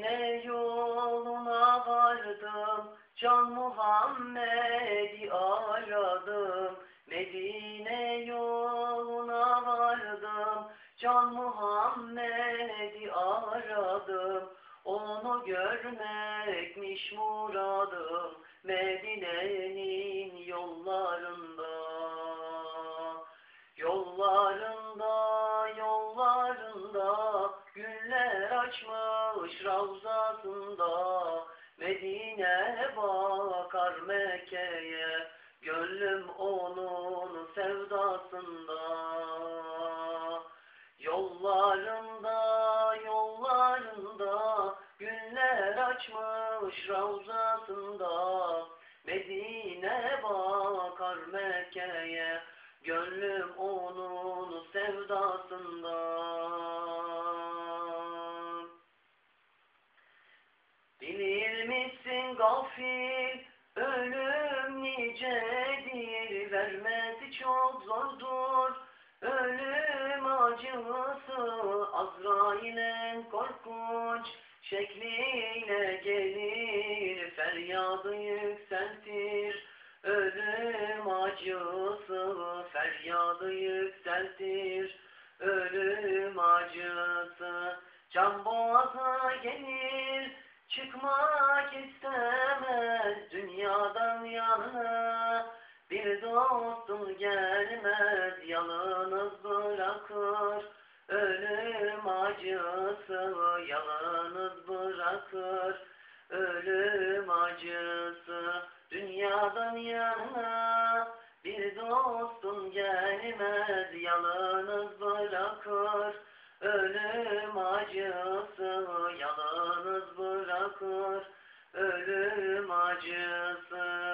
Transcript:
Ne yoluna vardım, Can Muhammed'i aradım. Medine yoluna vardım, Can Muhammed'i aradım. Onu görmekmiş muradım, Medine'nin yollarında. Yollarında, yollarında, güller açmış ravzasında. Medine bakar Mekke'ye, gönlüm onun sevdasında. Yollarında, yollarında, güller açmış ravzasında. Medine bakar Mekke'ye, gönlüm onun sevdasında. Gafil, ölüm nicedir, vermesi çok zordur. Ölüm acısı Azrail'in korkunç şekliyle gelir, feryadı yükseltir. Ölüm acısı feryadı yükseltir. Ölüm acısı can boğaza gelir. Çıkmak istemez Bir dostum gelmez yalnız bırakır. Ölüm acısı yalnız bırakır. Ölüm acısı dünyadan yanına Bir dostum gelmez yalnız bırakır. Ölüm acısı yalnız bırakır. Ölüm acısı